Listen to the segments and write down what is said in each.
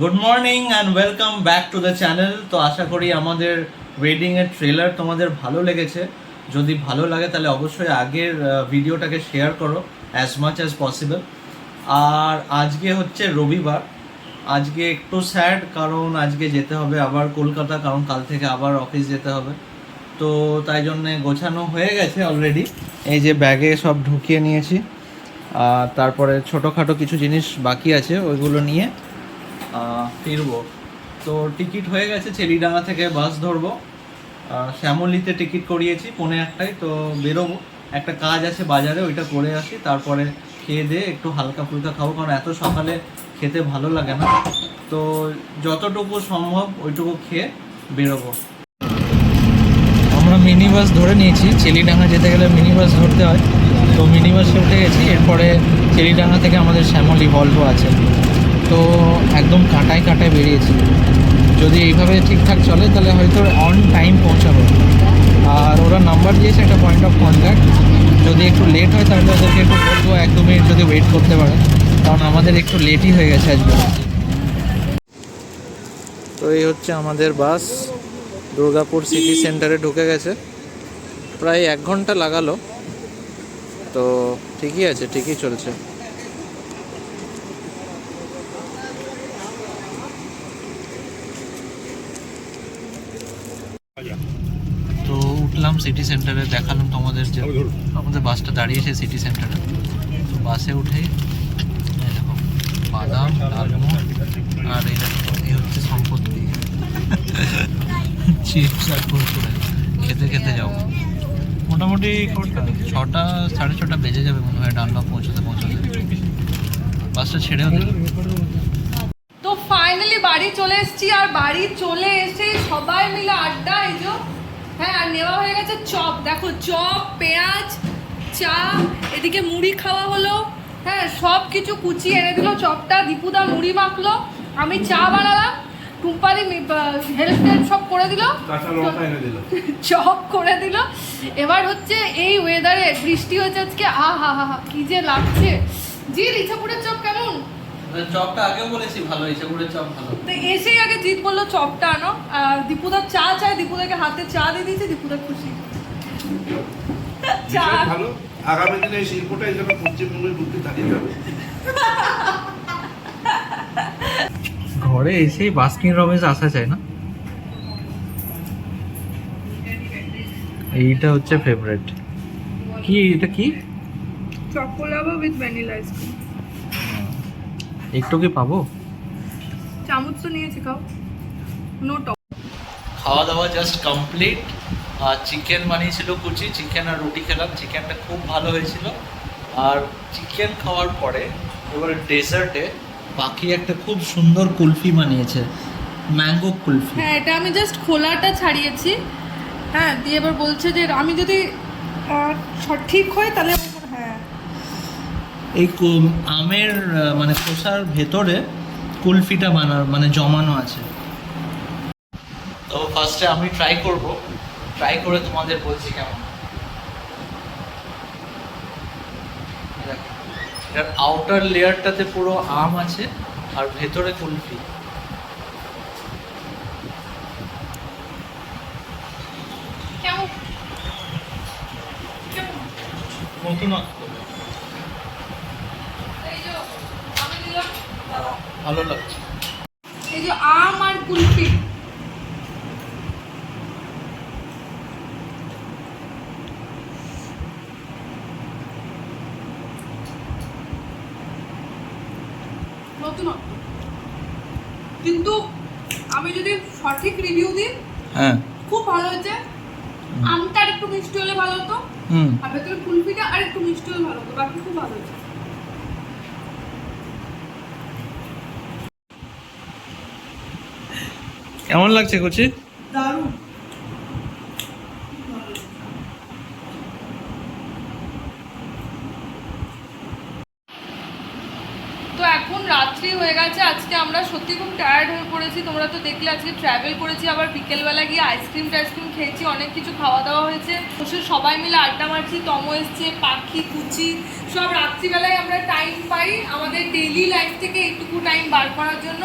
Good morning and welcome back to the channel তো আশা করি আমাদের ওয়েডিংয়ের ট্রেলার তোমাদের ভালো লেগেছে। যদি ভালো লাগে তাহলে অবশ্যই আগের ভিডিওটাকে শেয়ার করো অ্যাজ মাচ অ্যাজ পসিবল আর আজকে হচ্ছে রবিবার। আজকে একটু স্যাড কারণ আজকে যেতে হবে আবার কলকাতা, কারণ কাল থেকে আবার অফিস যেতে হবে। তো তাই জন্যে গোছানো হয়ে গেছে অলরেডি এই যে ব্যাগে সব ঢুকিয়ে নিয়েছি। আর তারপরে ছোটোখাটো কিছু জিনিস বাকি আছে, ওইগুলো নিয়ে ফিরবো। তো টিকিট হয়ে গেছে চেলিডাঙ্গা থেকে বাস ধরবো। শ্যামলীতে টিকিট করিয়েছি, পৌনে একটাই তো বেরোবো। একটা কাজ আছে বাজারে, ওইটা করে আসি, তারপরে খেয়ে দিয়ে একটু হালকা ফুলকা খাব, কারণ এত সকালে খেতে ভালো লাগে না। তো যতটুকু সম্ভব ওইটুকু খেয়ে বেরোবো। আমরা মিনি বাস ধরে নিয়েছি চেলিডাঙ্গা যেতে গেলে মিনি বাস ধরতে হয়। তো মিনি বাসে উঠে গেছি, এরপরে চেলিডাঙ্গা থেকে আমাদের শ্যামলী ভলভো আছে। তো একদম কাঁটায় কাঁটায় বেরিয়েছি। যদি এইভাবে ঠিকঠাক চলে, তাহলে হয়তো অন টাইম পৌঁছাবো। আর ওরা নাম্বার দিয়েছে একটা পয়েন্ট অফ কন্ট্যাক্ট যদি একটু লেট হয়, তাহলে ওদেরকে একটু বলব এক দু মিনিট যদি ওয়েট করতে পারে। কারণ আমাদের একটু লেটই হয়ে গেছে আজকে। তো এই হচ্ছে আমাদের বাস দুর্গাপুর সিটি সেন্টারে ঢুকে গেছে। প্রায় এক ঘণ্টা লাগালো। তো ঠিকই আছে, ঠিকই চলছে তো উঠলাম সিটি সেন্টারে দেখালাম তোমাদের যে আমাদের বাসটা দাঁড়িয়েছে সিটি সেন্টারে তো বাসে উঠে বাদাম ডালমো আর এই হচ্ছে সম্পত্তি। চিপস আর কুরকুরে। খেতে খেতে যাও। মোটামুটি ছটা সাড়ে ছটা বেজে যাবে মনে হয় ডানলপ পৌঁছতে পৌঁছতে। বাসটা ছেড়েও দিল তো ফাইনালি বাড়ি চলে এসেছি আর বাড়ি চলে এসে সবাই মিলে আড্ডা এই যে হ্যাঁ আর নেওয়া হয়ে গেছে চপ। দেখো চপ পেঁয়াজ চা এদিকে মুড়ি খাওয়া হলো। হ্যাঁ সব কিছু কুচি এনে দিল। চপটা দীপুদা মুড়ি মাখলো। আমি চা বানালাম। টুম্পারি হেল্প টেল্প সব করে দিল। চপ করে দিল। এবার হচ্ছে এই ওয়েদারে বৃষ্টি হচ্ছে আজকে। আ হা হা হা কি যে লাগছে। জি ইচ্ছাপুরের চপ কেমন? চপটা আগেও বলেছি ভালো হয়েছে গুড়ের চপ ভালো। তো এসেই আগে বলল চপটা আনো। দীপুদার চা দীপুদাকে হাতে চা দিয়ে দিয়েছে দীপুদা খুশি। চা ভালো আগামী দিনে এই শিল্পটাই যেন পশ্চিমবঙ্গের বুদ্ধি দাঁড়িয়ে যাবে। ঘরে এসেই বাস্কিন রবিন্স আসা চাই না? এইটা হচ্ছে ফেভারিট কি এটা কি? চকোলাভা উইথ ভ্যানিলা আইসক্রিম একটু কি পাবো? চামচ তো নিয়েছি খাও। নো টক খাওয়া দাওয়া জাস্ট কমপ্লিট আর চিকেন বানিয়েছিল কুচি চিকেন আর রুটি খেলাম। চিকেনটা খুব ভালো হয়েছিল। আর চিকেন খাওয়ার পরে এবার ডেজার্টে বাকি একটা খুব সুন্দর কুলফি বানিয়েছে ম্যাঙ্গো কুলফি। হ্যাঁ এটা আমি জাস্ট খোলাটা ছাড়িয়েছি। হ্যাঁ দিয়ে এবার বলছে যে আমি যদি সঠিক হয় তাহলে হ্যাঁ। এই আমের মানে খোসার ভেতরে কুলফিটা বানার মানে জমানো আছে। তো ফার্স্টে আমি ট্রাই করব। ট্রাই করে তোমাদের বলছি কেমন। এটার আউটার লেয়ারটাতে পুরো আম আছে আর ভেতরে কুলফি। কেমন কেমন নতুনত্ব এই যে আমি দিলাম ভালো লাগছে এই যে আম আর কুলফি। নতুনত্ব কিন্তু আমি যদি সঠিক রিভিউ দিই হ্যাঁ। খুব ভালো হয়েছে। আমটা আর একটু মিষ্টি হলে ভালো হতো। আর ভেতরে কুলফিটা আর একটু মিষ্টি হলে ভালো হতো। বাকি খুব ভালো হয়েছে। কেমন লাগছে কুচি? দারুণ। তো এখন রাত্রি হয়ে গেছে আজকে আমরা সত্যি খুব টায়ার্ড হয়ে পড়েছি। তোমরা তো দেখলে আজকে ট্রাভেল করেছি আবার বিকেলবেলা গিয়ে আইসক্রিম টাইসক্রিম খেয়েছি অনেক কিছু খাওয়া দাওয়া হয়েছে। বসে সবাই মিলে আড্ডা মারছি তম এসছে পাখি কুচি সব রাত্রিবেলায় আমরা টাইম পাই আমাদের ডেইলি লাইফ থেকে এইটুকু টাইম বার করার জন্য।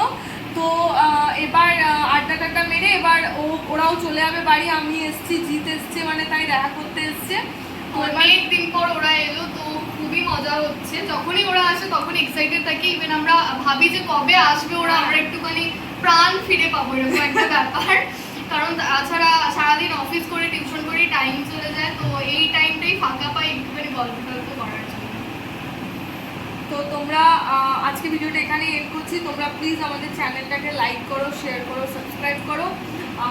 টাটা মেরে এবার ও ওরাও চলে যাবে বাড়ি। আমি এসছি জিত এসছে মানে তাই দেখা করতে এসছে। তো এবার অনেক দিন পর ওরা এলো তো খুবই মজা হচ্ছে। যখনই ওরা আসে তখন এক্সাইটেড থাকি। ইভেন আমরা ভাবি যে কবে আসবে ওরা আমরা একটুখানি প্রাণ ফিরে পাবো এরকম একটা ব্যাপার। কারণ তাছাড়া সারাদিন অফিস করে টিউশন করে টাইম চলে যায়। তো এই টাইমটাই ফাঁকা পাই একটুখানি গল্প টল্প করার জন্য তো তোমরা আজকে ভিডিওটা এখানে এন্ড করছি। তোমরা প্লিজ আমাদের চ্যানেলটাকে লাইক করো শেয়ার করো সাবস্ক্রাইব করো।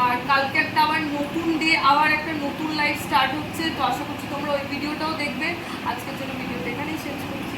আর কালকে একটা আবার নতুন ডে আবার একটা নতুন লাইফ স্টার্ট হচ্ছে। তো আশা করছি তোমরা ওই ভিডিওটাও দেখবে। আজকের জন্য ভিডিওটা এখানেই শেষ করছি।